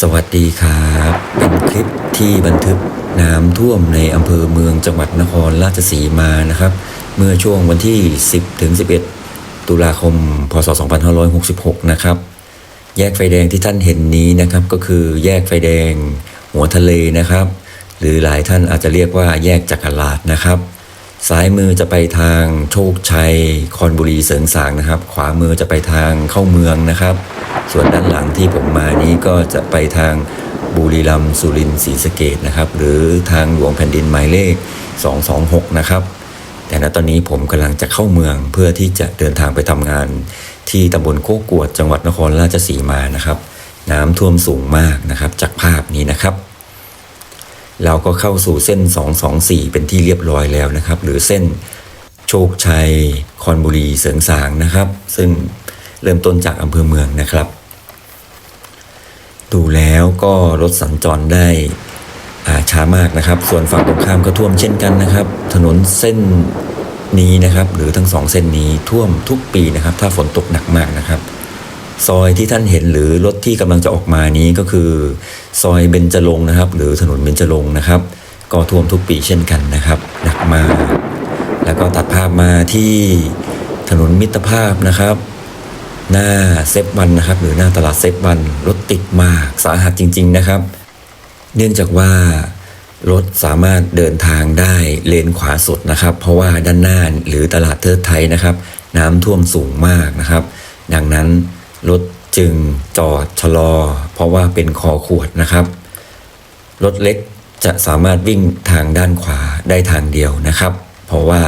สวัสดีครับ เป็นคลิปที่บันทึกน้ำท่วมในอำเภอเมืองจังหวัดนครราชสีมานะครับ เมื่อช่วงวันที่ 10ถึง11 ตุลาคม พศ 2566 นะครับ แยกไฟแดงที่ท่านเห็นนี้นะครับก็คือแยกไฟแดงหัวทะเลนะครับ หรือหลายท่านอาจจะเรียกว่าแยกจักรลาดนะครับ ซ้ายมือจะไปทางโชคชัย คอนบุรีเสริงสางนะครับ ขวามือจะไปทางเข้าเมืองนะครับ ส่วนด้านหลังที่ผมมานี้ก็จะไปทางบุรีรัมย์สุรินทร์ศรีสะเกดนะครับ หรือทางหลวงแผ่นดินหมายเลข 226 นะครับ แต่ณตอนนี้ผมกำลังจะเข้าเมืองเพื่อที่จะเดินทางไปทำงาน ที่ตำบลโคกวดจังหวัดนครราชสีมานะครับ น้ำท่วมสูงมากนะครับ จากภาพนี้นะครับ เราก็เข้าสู่เส้น 224 เป็นที่เรียบร้อยแล้วนะครับ หรือเส้นโชคชัย คอนบุรี เสริงสางนะครับ ซึ่งเริ่มต้นจากอำเภอเมืองนะครับ ดูแล้วก็รถสัญจรได้ช้ามากนะครับ ส่วนฝั่งตรงข้ามก็ท่วมเช่นกันนะครับ ถนนเส้นนี้นะครับ หรือทั้งสองเส้นนี้ท่วมทุกปีนะครับ ถ้าฝนตกหนักมากนะครับ ซอยที่ท่านเห็นหรือรถที่กำลังจะออกมานี้ก็คือ ซอยเบญจรงนะครับ หรือถนนเบญจรงนะครับ ก็ท่วมทุกปีเช่นกันนะครับ หนักมาก แล้วก็ตัดภาพมาที่ถนนมิตรภาพนะครับ หน้าเซฟวันนะครับ หรือหน้าตลาดเซฟวันรถติดมากสาหัสจริง ๆนะครับ เนื่องจากว่ารถสามารถเดินทางได้เลนขวาสุดนะครับ เพราะว่าด้านหน้าหรือตลาดเทิดไทยนะครับ น้ำท่วมสูงมากนะครับ ดังนั้นรถจึงจอดชะลอ เพราะว่าเป็นคอขวดนะครับ รถเล็กจะสามารถวิ่งทางด้านขวาได้ทางเดียวนะครับ เพราะว่า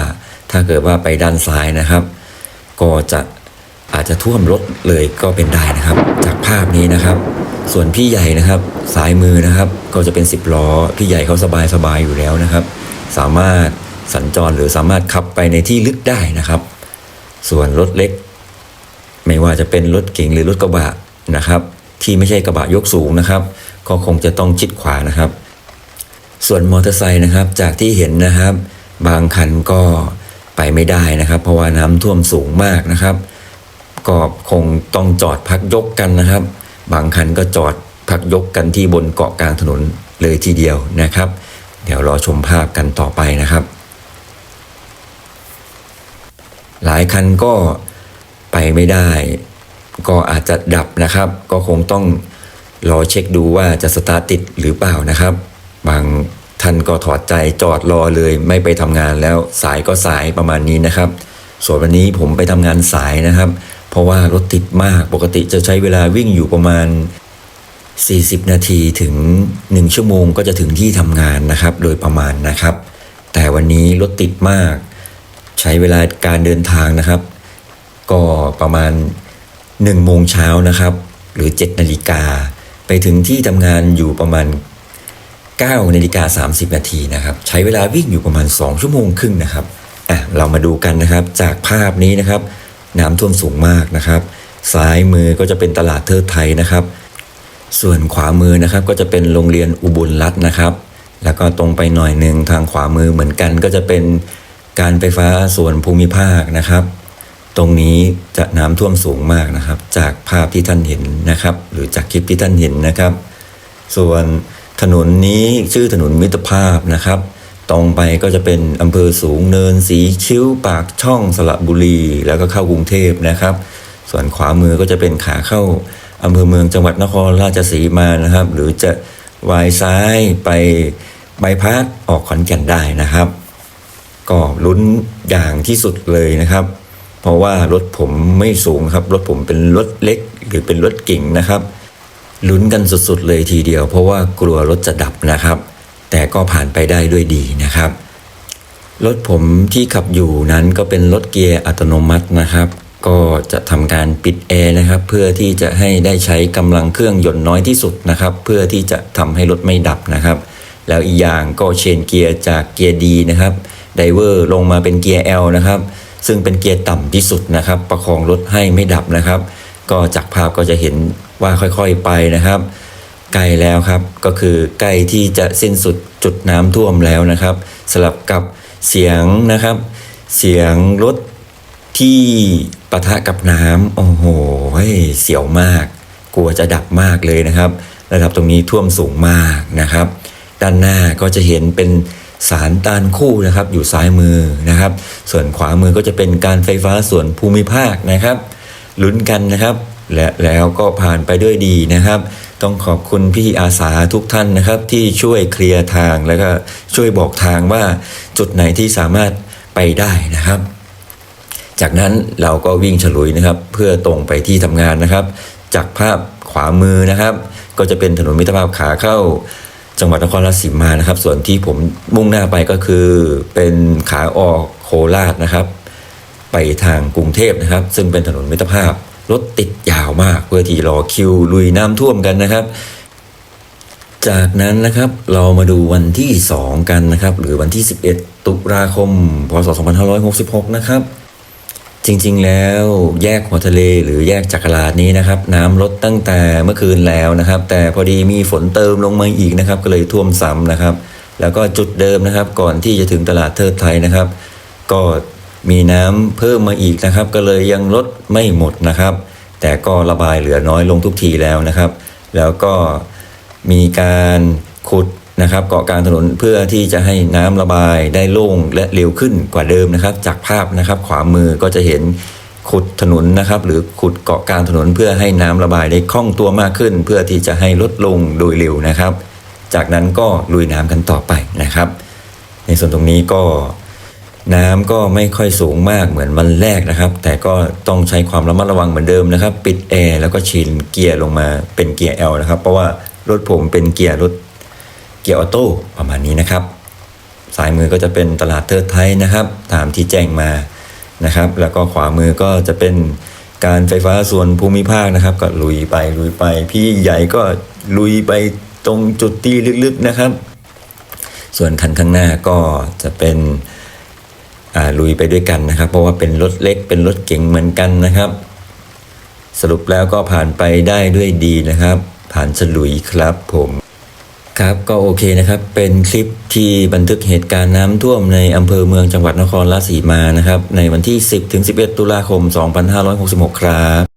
ถ้าเกิดว่าไปด้านซ้ายนะครับ ก็จะ อาจจะท่วมรถเลยก็เป็นได้นะครับ จากภาพนี้นะครับ ส่วนพี่ใหญ่นะครับสายมือนะครับ ก็จะเป็น 10ล้อพี่ใหญ่เขาสบายสบายอยู่แล้วนะครับ สามารถสัญจรหรือสามารถขับไปในที่ลึกได้นะครับ ส่วนรถเล็ก ไม่ว่าจะเป็นรถเก๋งหรือรถกระบะนะครับ ที่ไม่ใช่กระบะยกสูงนะครับ ก็คงจะต้องชิดขวานะครับ ส่วนมอเตอร์ไซค์นะครับจากที่เห็นนะครับ บางคันก็ไปไม่ได้นะครับ เพราะว่าน้ำท่วมสูงมากนะครับ ก็คงต้องจอดพักยกกันนะครับ บางคันก็จอดพักยกกันที่บนเกาะกลางถนนเลยทีเดียวนะครับ เดี๋ยวรอชมภาพกันต่อไปนะครับ หลายคันก็ไปไม่ได้ ก็อาจจะดับนะครับ ก็คงต้องรอเช็คดูว่าจะสตาร์ทติดหรือเปล่านะครับ บางท่านก็ถอดใจจอดรอเลยไม่ไปทำงานแล้วสายก็สายประมาณนี้นะครับ ส่วนวันนี้ผมไปทำงานสายนะครับ เพราะว่ารถติดมากปกติจะใช้เวลาวิ่งอยู่ประมาณ 40 นาทีถึง 1 ชั่วโมงก็จะถึงที่ทำงานนะครับ โดยประมาณนะครับ แต่วันนี้รถติดมาก ใช้เวลาการเดินทางนะครับ ก็ประมาณ1โมงเช้านะครับ หรือ 7 นาฬิกา ไปถึงที่ทำงานอยู่ประมาณ9นาฬิกา30 นาทีนะครับ ใช้เวลาวิ่งอยู่ประมาณ 2 ชั่วโมงครึ่งนะครับอะเรามาดูกันนะครับจากภาพนี้นะครับ น้ำท่วมสูงมากนะครับ ซ้ายมือก็จะเป็นตลาดเทิดไทยนะครับ ส่วนขวามือนะครับก็จะเป็นโรงเรียนอุบลรัตน์นะครับ แล้วก็ตรงไปหน่อยหนึ่งทางขวามือเหมือนกัน ก็จะเป็นการไฟฟ้าส่วนภูมิภาคนะครับ ตรงนี้จะน้ำท่วมสูงมากนะครับ จากภาพที่ท่านเห็นนะครับ หรือจากคลิปที่ท่านเห็นนะครับ ส่วนถนนนี้ชื่อถนนมิตรภาพนะครับ ตรงไปก็จะเป็นอำเภอสูงเนินสีคิ้วปากช่องสระบุรี แล้วก็เข้ากรุงเทพนะครับ ส่วนขวามือก็จะเป็นขาเข้าอำเภอเมืองจังหวัดนครราชสีมานะครับ หรือจะวายซ้ายไปใบพัดออกขอนแก่นได้นะครับ ก็ลุ้นอย่างที่สุดเลยนะครับ เพราะว่ารถผมไม่สูงครับรถผมเป็นรถเล็กหรือเป็นรถเก่งนะครับ ลุ้นกันสุดๆเลยทีเดียว เพราะว่ากลัวรถจะดับนะครับ แต่ก็ผ่านไปได้ด้วยดีนะครับ รถผมที่ขับอยู่นั้นก็เป็นรถเกียร์อัตโนมัตินะครับ ก็จะทำการปิดแอร์นะครับ เพื่อที่จะให้ได้ใช้กำลังเครื่องยนต์น้อยที่สุดนะครับ เพื่อที่จะทำให้รถไม่ดับนะครับ แล้วอีกอย่างก็เชนเกียร์จากเกียร์ดีนะครับไดเวอร์ลงมาเป็นเกียร์ L นะครับ ซึ่งเป็นเกียร์ต่ำที่สุดนะครับ ประคองรถให้ไม่ดับนะครับ ก็จากภาพก็จะเห็นว่าค่อยๆไปนะครับ ใกล้แล้วครับ ก็คือใกล้ที่จะสิ้นสุดจุดน้ำท่วมแล้วนะครับ สลับกับเสียงนะครับ เสียงรถที่ปะทะกับน้ำโอ้โหเสียวมาก กลัวจะดับมากเลยนะครับ ระดับตรงนี้ท่วมสูงมากนะครับ ด้านหน้าก็จะเห็นเป็นสารตานคู่นะครับ อยู่ซ้ายมือนะครับ ส่วนขวามือก็จะเป็นการไฟฟ้าส่วนภูมิภาคนะครับลุ้นกันนะครับ และแล้วก็ผ่านไปด้วยดีนะครับ ต้องขอบคุณพี่อาสาทุกท่านนะครับ ที่ช่วยเคลียร์ทางแล้วก็ช่วยบอกทางว่าจุดไหนที่สามารถไปได้นะครับ จากนั้นเราก็วิ่งฉลุยนะครับ เพื่อตรงไปที่ทำงานนะครับ จากภาพขวามือนะครับ ก็จะเป็นถนนมิตรภาพขาเข้าจังหวัดนครราชสีมานะครับ ส่วนที่ผมมุ่งหน้าไปก็คือเป็นขาออกโคราชนะครับ ไปทางกรุงเทพนะครับ ซึ่งเป็นถนนมิตรภาพ รถติดยาวมากเพื่อที่รอคิวลุยน้ำท่วมกันนะครับ จากนั้นนะครับเรามาดูวันที่ 2 กันนะครับ หรือวันที่ 11 ตุลาคม พศ 2566 นะครับ จริงๆแล้วแยกหัวทะเลหรือแยกจักรลาดนี้นะครับ น้ำลดตั้งแต่เมื่อคืนแล้วนะครับ แต่พอดีมีฝนเติมลงมาอีกนะครับ ก็เลยท่วมซ้ำนะครับ แล้วก็จุดเดิมนะครับ ก่อนที่จะถึงตลาดเทิดไทยนะครับ ก็ มีน้ำเพิ่มมาอีกนะครับ ก็เลยยังลดไม่หมดนะครับ แต่ก็ระบายเหลือน้อยลงทุกทีแล้วนะครับ แล้วก็มีการขุดนะครับเกาะกลางถนนเพื่อที่จะให้น้ำระบายได้โล่งและเร็วขึ้นกว่าเดิมนะครับ จากภาพนะครับขวามือก็จะเห็นขุดถนนนะครับ หรือขุดเกาะกลางถนนเพื่อให้น้ำระบายได้คล่องตัวมากขึ้น เพื่อที่จะให้ลดลงโดยเร็วนะครับ จากนั้นก็ลุยน้ำกันต่อไปนะครับ ในส่วนตรงนี้ก็ น้ำก็ไม่ค่อยสูงมากเหมือนวันแรกนะครับ แต่ก็ต้องใช้ความระมัดระวังเหมือนเดิมนะครับ ปิดแอร์แล้วก็ชินเกียร์ลงมาเป็นเกียร์ L นะครับ เพราะว่ารถผมเป็นเกียร์รถเกียร์ออโต้ประมาณนี้นะครับ สายมือก็จะเป็นตลาดเทิดไทยนะครับ ตามที่แจ้งมานะครับ แล้วก็ขวามือก็จะเป็นการไฟฟ้าส่วนภูมิภาคนะครับ ก็ลุยไปลุยไป พี่ใหญ่ก็ลุยไปตรงจุดที่ลึกๆนะครับ ส่วนคันข้างหน้าก็จะเป็น ลุยไปด้วยกันนะครับ เพราะว่าเป็นรถเล็กเป็นรถเก๋งเหมือนกันนะครับ สรุปแล้วก็ผ่านไปได้ด้วยดีนะครับ ผ่านฉลุยครับผมครับก็โอเคนะครับ เป็นคลิปที่บันทึกเหตุการณ์น้ำท่วมในอำเภอเมืองจังหวัดนครราชสีมานะครับ ในวันที่ 10ถึง11 ตุลาคม 2566 ครับ